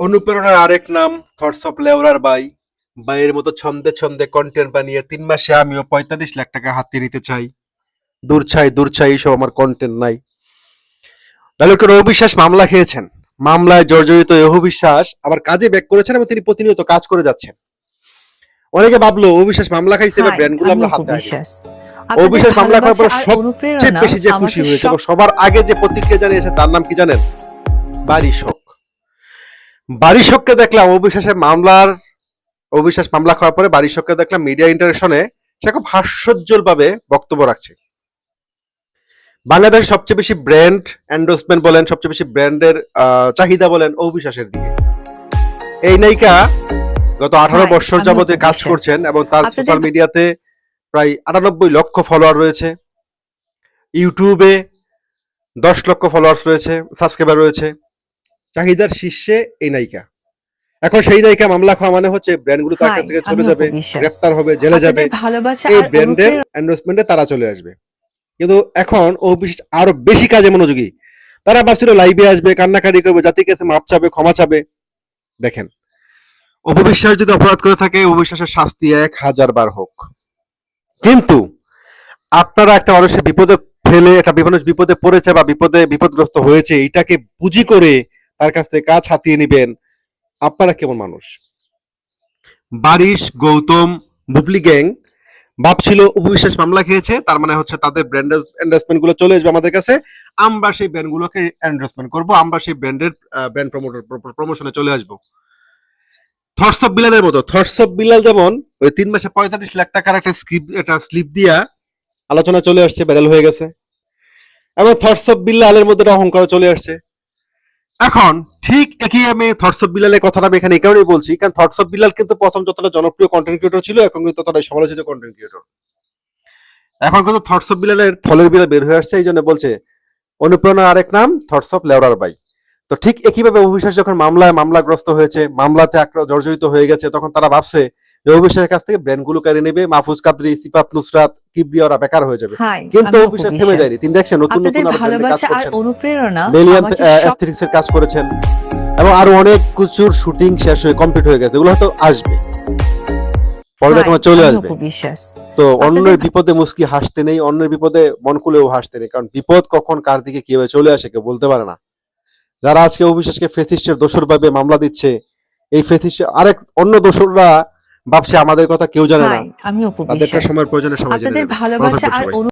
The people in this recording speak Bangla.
অনুপ্রেরণার আরেক নাম থটস অফ লেওরার বাই বাইয়ের মতো ছন্দে ছন্দে কন্টেন্ট বানিয়ে তিন মাসে আমিও পঁয়তাল্লিশ লাখ টাকা হাতে নিতে চাই। দূর চাই দূর চাই এইসব আমার কন্টেন্ট নাই। ডাক্তার অবিশ্বাস মামলা খেয়েছেন। মামলায় জর্জরিত অভিশ্বাস আবার কাজে ব্যাক করেছেন এবং তিনি প্রতিনিয়ত কাজ করে যাচ্ছেন। অনেকে ভাবলো অবিশ্বাস মামলা খাইছে এবার ব্র্যান্ডগুলো আমরা হাতে আনি। বিশ্বাস। মামলা করার পর সবচেয়ে বেশি যে খুশি হয়েছে এবং সবার আগে যে প্রতিক্রিয়া জানিয়েছে তার নাম কি জানেন? বাড়ি শোক। বাড়ি শোককে দেখলাম অবিশ্বাসের মামলার অবিশ্বাস মামলা খাওয়ার পরে বাড়ি শোককে দেখলাম মিডিয়া ইন্টারেকশনে সে খুব হাস্যোজ্জ্বল ভাবে বক্তব্য রাখছে। বাংলাদেশের সবচেয়ে বেশি ব্র্যান্ড এন্ডোসমেন্ট বলেন সবচেয়ে বেশি ব্র্যান্ডের চাহিদা বলেন অবিশ্বাসের দিকে। এই নায়িকা গত আঠারো হাই, বছর অপু কাজ করছেন এবং তার সোশ্যাল মিডিয়াতে প্রায় আটানব্বই লক্ষ ফলোয়ার রয়েছে। ইউটিউবে দশ লক্ষ ফলোয়ার্স রয়েছে সাবস্ক্রাইবার রয়েছে। চাহিদার শীর্ষে এই নায়িকা। এখন সেই নায়িকা মামলা খাওয়া মানে হচ্ছে ব্র্যান্ডগুলো তার কাছ থেকে চলে যাবে গ্রেফতার হবে জেলে যাবে। এই ব্র্যান্ডের এন্ডোসমেন্টে তারা চলে আসবে। কিন্তু এখন ও বিশেষ আরও বেশি কাজে মনোযোগী। তারা ভাবছিল লাইভে আসবে কান্নাকাটি করবে জাতির কাছে মাপ চাবে ক্ষমা চাবে। দেখেন অপবিশ্বাস যদি অপরাধ করে থাকে অবিশ্বাসের শাস্তি এক হাজার বার হোক। কিন্তু আপনারা একটা মানুষের বিপদে ফেলে একটা মানুষ বিপদে পড়েছে বা বিপদে বিপদগ্রস্ত হয়েছে এটাকে পুঁজি করে তার কাছ থেকে কাজ হাতিয়ে নেবেন। আপনারা কেমন মানুষ? বারিশ, গৌতম, বুবলি গ্যাং ভাবছিল উপবিশ্বাস মামলা খেয়েছে, তার মানে হচ্ছে তাদের ব্র্যান্ডগুলো চলে আসবে আমাদের কাছে। আমরা সেই ব্র্যান্ড গুলোকে এন্ডোসমেন্ট করব, আমরা সেই ব্র্যান্ডের ব্র্যান্ড প্রমোটার প্রমোশনে চলে আসব। থটস অফ বিলালের মতো থটস অফ বিলাল যেমন, ওই তিন মাসে পঁয়তাল্লিশ লাখ টাকার একটা স্ক্রিপ একটা স্লিপ দিয়া আলোচনা চলে আসছে ব্যারেল হয়ে গেছে। এবং অফ বিল্লালের মধ্যে অহংকার চলে আসছে। এখন ঠিক একই আমি থটস অফ বিলালের কথাটা আমি এখানে এই বলছি, কারণ থটস অফ বিলাল কিন্তু প্রথম যতটা জনপ্রিয় কন্টেন্ট ক্রিয়েটর ছিল, এখন কিন্তু ততটাই সমালোচিত কন্টেন্ট ক্রিয়েটর এখন কিন্তু থটস অফ বিলালের থলের বিলা বের হয়ে আসছে এই জন্য বলছে, অনুপ্রেরণার আরেক নাম থটস অফ লেওরার বাই তো ঠিক একইভাবে অভিশ্বাস যখন মামলায় মামলাগ্রস্ত হয়েছে মামলাতে আক্র জর্জরিত হয়ে গেছে তখন তারা ভাবছে যে অভিশ্বাসের কাছ থেকে ব্র্যান্ডগুলো কেড়ে নেবে মাহফুজ কাদরি সিফাত নুসরাত কিবরিয়ারা বেকার হয়ে যাবে। কিন্তু অভিশ্বাস থেমে যায়নি। তিনি দেখছেন নতুন নতুন কাজ করছেন। অনুপ্রেরণা মেলিয়ান অ্যাস্থেটিক্স এর কাজ করেছেন। এবং আরও অনেক কিছুর শুটিং শেষ হয়ে কমপ্লিট হয়ে গেছে। এগুলো হয়তো আসবে। তোমার চলে আসবে। তো অন্যের বিপদে মুস্কি হাসতে নেই অন্যের বিপদে মন খুলেও হাসতে নেই। কারণ বিপদ কখন কার দিকে কীভাবে চলে আসে কেউ বলতে পারে না। যারা আজকে অভিশেষকে ফেসিস্টের দোষর ভাবে মামলা দিচ্ছে এই ফেসিস্ট আরেক অন্য দোষররা ভাবছে আমাদের কথা কেউ জানে না। আমি অপু সময় সময়ের প্রয়োজনে সময় আপনাদের ভালোবাসা আর।